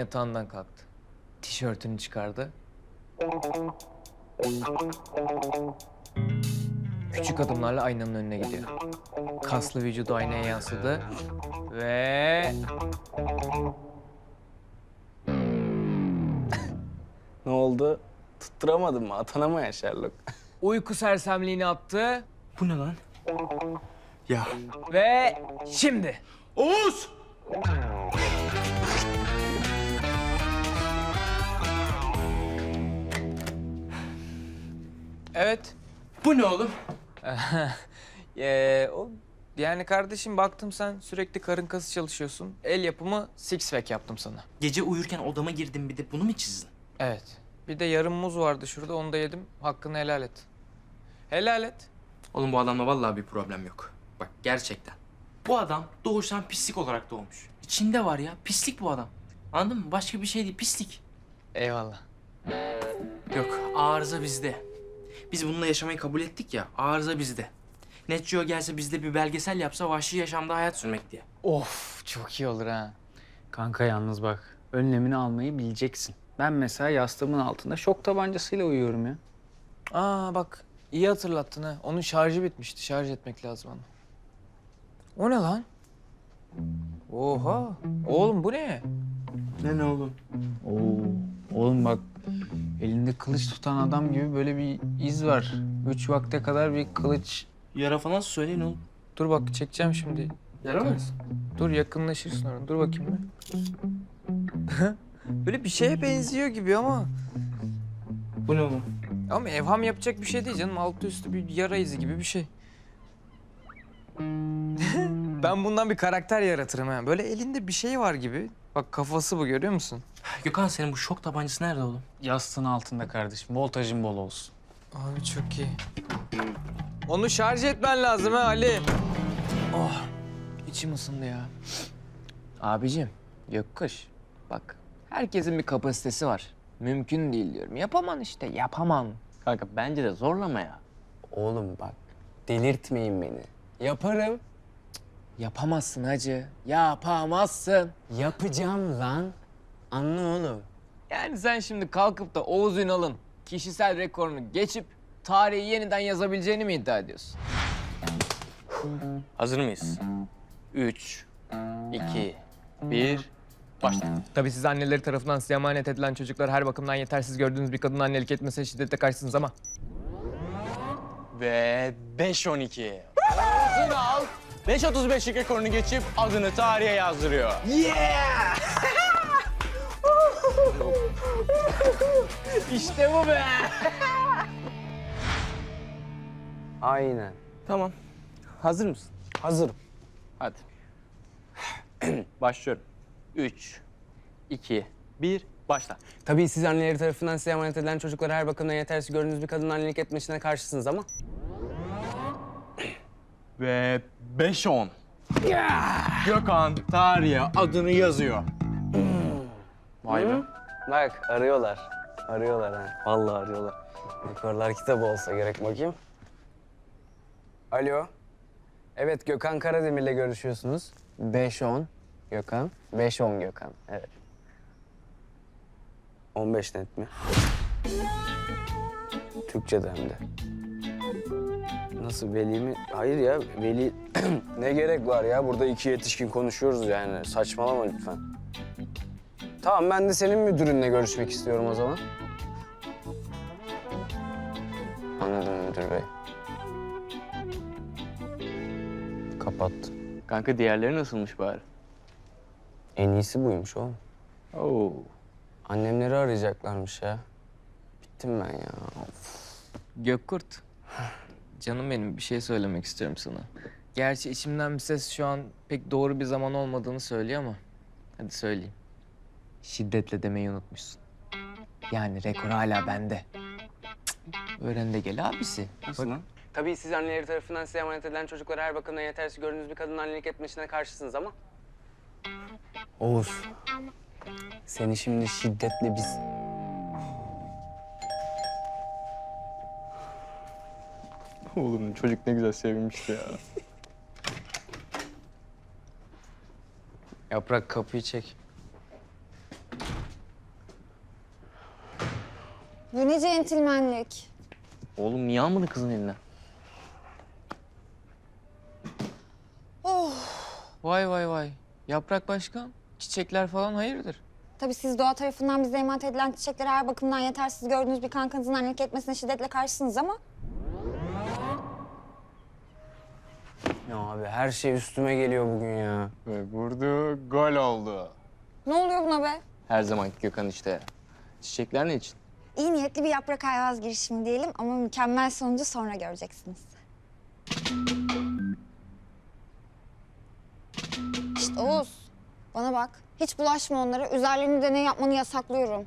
Yatağından kalktı. Tişörtünü çıkardı. Küçük adımlarla aynanın önüne gidiyor. Kaslı vücudu aynaya yansıdı. Ve... Ne oldu? Tutturamadın mı? Atana mı ya Sherlock? Uyku sersemliğini attı. Bu ne lan? Ya. Ve şimdi. Oğuz! Evet. Bu ne oğlum? Ee, o, yani kardeşim baktım sen sürekli karın kası çalışıyorsun. El yapımı six pack yaptım sana. Gece uyurken odama girdim bir de bunu mu çizdin? Evet. Bir de yarım muz vardı şurada onu da yedim. Hakkını helal et. Helal et. Oğlum bu adamla vallahi bir problem yok. Bak gerçekten. Bu adam doğuştan pislik olarak doğmuş. İçinde var ya pislik bu adam. Anladın mı? Başka bir şey değil pislik. Eyvallah. Yok arıza bizde. Biz bununla yaşamayı kabul ettik ya arıza bizde. Net Geo gelse bizde bir belgesel yapsa vahşi yaşamda hayat sürmek diye. Of çok iyi olur ha. Kanka yalnız bak, önlemini almayı bileceksin. Ben mesela yastığımın altında şok tabancasıyla uyuyorum ya. Aa bak iyi hatırlattın ha. Onun şarjı bitmişti. Şarj etmek lazım onu. O ne lan? Oha. Oğlum bu ne? Ne ne oğlum? Oo, oğlum bak elinde kılıç tutan adam gibi böyle bir iz var. Üç vakte kadar bir kılıç. Yara falan söyleyin oğlum. Dur bak çekeceğim şimdi. Yara mı? Dur yakınlaşırsın oraya. Dur bakayım bir. Böyle bir şeye benziyor gibi ama. Bu ne oğlum? Ama evham yapacak bir şey değil canım. Altı üstü bir yara izi gibi bir şey. ben bundan bir karakter yaratırım ha. Böyle elinde bir şey var gibi. Bak kafası bu görüyor musun? Gökhan senin bu şok tabancası nerede oğlum? Yastığın altında kardeşim. Voltajın bol olsun. Abi çok iyi. Onu şarj etmen lazım ha Ali. Oh, içim ısındı ya. Abicim, Gökkuş. Bak, herkesin bir kapasitesi var. Mümkün değil diyorum. Yapamam işte, yapamam. Kanka bence de zorlama ya. Oğlum bak, delirtmeyin beni. Yaparım. Yapamazsın hacı. Yapamazsın. Yapacağım lan. Anla oğlum. Yani sen şimdi kalkıp da Oğuz Ünal'ın kişisel rekorunu geçip tarihi yeniden yazabileceğini mi iddia ediyorsun? Hazır mıyız? Üç, iki, bir, başla. Tabii siz anneleri tarafından size emanet edilen çocuklar her bakımdan yetersiz gördüğünüz bir kadın annelik etmesine şiddetle karşısınız ama Ve 5-12. Oğuz'un al. 5.35'lik rekorunu geçip adını tarihe yazdırıyor. İşte bu be. Aynen. Tamam. Hazır mısın? Hazırım. Hadi. Başlıyorum. Üç, iki, bir, başla. Tabii siz anneleri tarafından size emanet edilen çocuklara her bakımdan yetersiz gördüğünüz bir kadının annelik etmesine karşısınız ama... Ve 5-10. Gökhan tarihe adını yazıyor. Vay be. Bak arıyorlar. Arıyorlar ha. Vallahi arıyorlar. Rekorlar kitabı olsa gerek bakayım. Alo. Evet Gökhan Karademir'le görüşüyorsunuz. 5-10 Gökhan. 5-10 Gökhan. Evet. 15 net mi? Türkçe'de hem de. Nasıl veli mi? Hayır ya veli ne gerek var ya? Burada iki yetişkin konuşuyoruz yani. Saçmalama lütfen. Tamam ben de senin müdürünle görüşmek istiyorum o zaman. Anladım müdür bey. Kapat. Kanka diğerleri nasılmış bari? En iyisi buymuş oğlum. Oo. Annemleri arayacaklarmış ya. Bittim ben ya. Gökkurt. Canım benim bir şey söylemek istiyorum sana. Gerçi içimden bir ses şu an pek doğru bir zaman olmadığını söylüyor ama. Hadi söyleyeyim. Şiddetle demeyi unutmuşsun. Yani rekor hala bende. Cık, Öğren de gel abisi. Nasıl lan? Tabii siz anneleri tarafından size emanet edilen çocuklara her bakımdan yetersiz gördüğünüz bir kadının annelik etmesine karşısınız ama... Oğuz. Seni şimdi şiddetle biz... Oğlum çocuk ne güzel sevinmişti ya. Yaprak kapıyı çek. Bu ne centilmenlik? Oğlum niye almadın kızın eline? Oh. Vay vay vay. Yaprak başkan, çiçekler falan hayırdır? Tabii siz doğa tarafından bize emanet edilen çiçekleri her bakımdan yetersiz gördüğünüz bir kankanızın annelik etmesine şiddetle karşısınız ama... Ya abi her şey üstüme geliyor bugün ya. Ve vurdu, gol oldu. Ne oluyor buna be? Her zamanki Gökhan işte. Çiçekler ne için? İyi niyetli bir yaprak ayvaz girişimi diyelim ama mükemmel sonucu sonra göreceksiniz. Şişt Oğuz, bana bak. Hiç bulaşma onlara. Üzerlerinde deney yapmanı yasaklıyorum.